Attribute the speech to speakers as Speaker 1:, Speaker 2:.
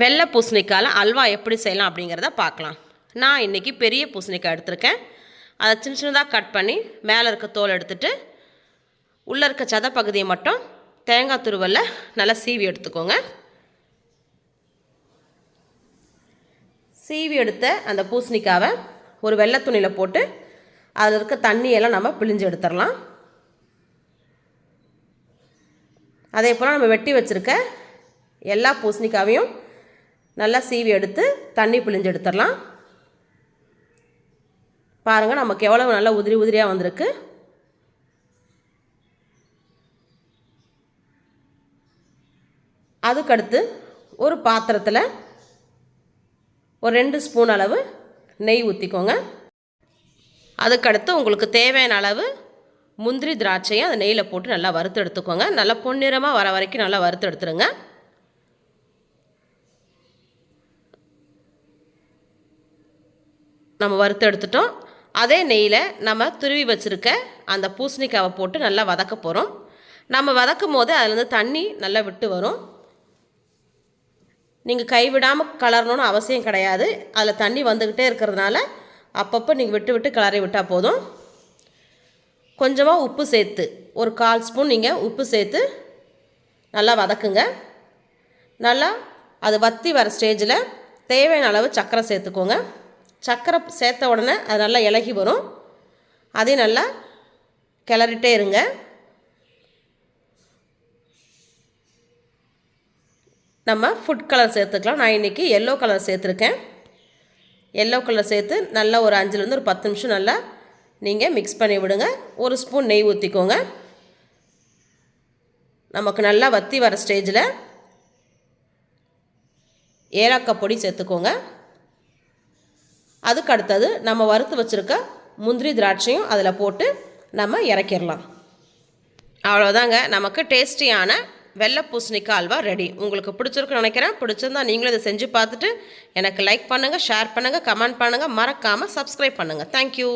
Speaker 1: வெள்ளை பூசணிக்காயில் அல்வா எப்படி செய்யலாம் அப்படிங்கிறத பார்க்கலாம். நான் இன்றைக்கி பெரிய பூசணிக்காய் எடுத்திருக்கேன். அதை சின்ன சின்னதாக கட் பண்ணி மேலே இருக்க தோல் எடுத்துட்டு உள்ளே இருக்க சத பகுதியை மட்டும் தேங்காய் துருவலில் நல்லா சீவி எடுத்துக்கோங்க. சீவி எடுத்த அந்த பூசணிக்காவை ஒரு வெள்ளை துணியில் போட்டு அதில் இருக்க தண்ணியெல்லாம் நம்ம பிழிஞ்சு எடுத்துடலாம். அதே போல் நம்ம வெட்டி வச்சுருக்க எல்லா பூசணிக்காவையும் நல்லா சீவி எடுத்து தண்ணி பிழிஞ்சு எடுத்துடலாம். பாருங்கள் நமக்கு எவ்வளவு நல்லா உதிரி உதிரியாக வந்திருக்கு. அதுக்கடுத்து ஒரு பாத்திரத்தில் ஒரு ரெண்டு ஸ்பூன் அளவு நெய் ஊற்றிக்கோங்க அதுக்கடுத்து உங்களுக்கு தேவையான அளவு முந்திரி திராட்சையும் அந்த நெய்யில் போட்டு நல்லா வறுத்து எடுத்துக்கோங்க. நல்லா பொன்னிறமாக வர வரைக்கும் நல்லா வறுத்து எடுத்துருங்க நம்ம வறுத்து எடுத்துட்டோம். அதே நெய்யில் நம்ம துருவி வச்சுருக்க அந்த பூசணிக்காவை போட்டு நல்லா வதக்க போகிறோம் நம்ம வதக்கும் போது அதுலேருந்து தண்ணி நல்லா விட்டு வரும். நீங்கள் கைவிடாமல் கலரணும்னு அவசியம் கிடையாது. அதில் தண்ணி வந்துக்கிட்டே இருக்கிறதுனால அப்பப்போ நீங்கள் விட்டு விட்டு கிளறி விட்டால் போதும். கொஞ்சமாக உப்பு சேர்த்து ஒரு கால் ஸ்பூன் நீங்கள் உப்பு சேர்த்து நல்லா வதக்குங்க. நல்லா அது வத்தி வர ஸ்டேஜில் தேவையான அளவு சர்க்கரை சேர்த்துக்கோங்க. சர்க்கரை சேர்த்த உடனே அது நல்லா இலகி வரும். அதையும் நல்லா கிளறிட்டே இருங்க. நம்ம ஃபுட் கலர் சேர்த்துக்கலாம். நான் இன்றைக்கி எல்லோ கலர் சேர்த்துருக்கேன். எல்லோ கலர் சேர்த்து நல்லா ஒரு அஞ்சுலேருந்து ஒரு பத்து நிமிஷம் நல்லா நீங்கள் மிக்ஸ் பண்ணி விடுங்க. ஒரு ஸ்பூன் நெய் ஊற்றிக்கோங்க நமக்கு நல்லா வத்தி வர ஸ்டேஜில் ஏலக்காய் பொடி சேர்த்துக்கோங்க. அதுக்கு அடுத்தது நம்ம வறுத்து வச்சுருக்க முந்திரி திராட்சையும் அதில் போட்டு நம்ம இறக்கிடலாம். அவ்வளோதாங்க நமக்கு டேஸ்டியான வெள்ளை பூசணிக்காய் அல்வா ரெடி. உங்களுக்கு பிடிச்சிருக்குன்னு நினைக்கிறேன். பிடிச்சிருந்தா நீங்களும் இதை செஞ்சு பார்த்துட்டு எனக்கு லைக் பண்ணுங்கள் ஷேர் பண்ணுங்கள் கமெண்ட் பண்ணுங்கள் மறக்காமல் சப்ஸ்கிரைப் பண்ணுங்கள் தேங்க்யூ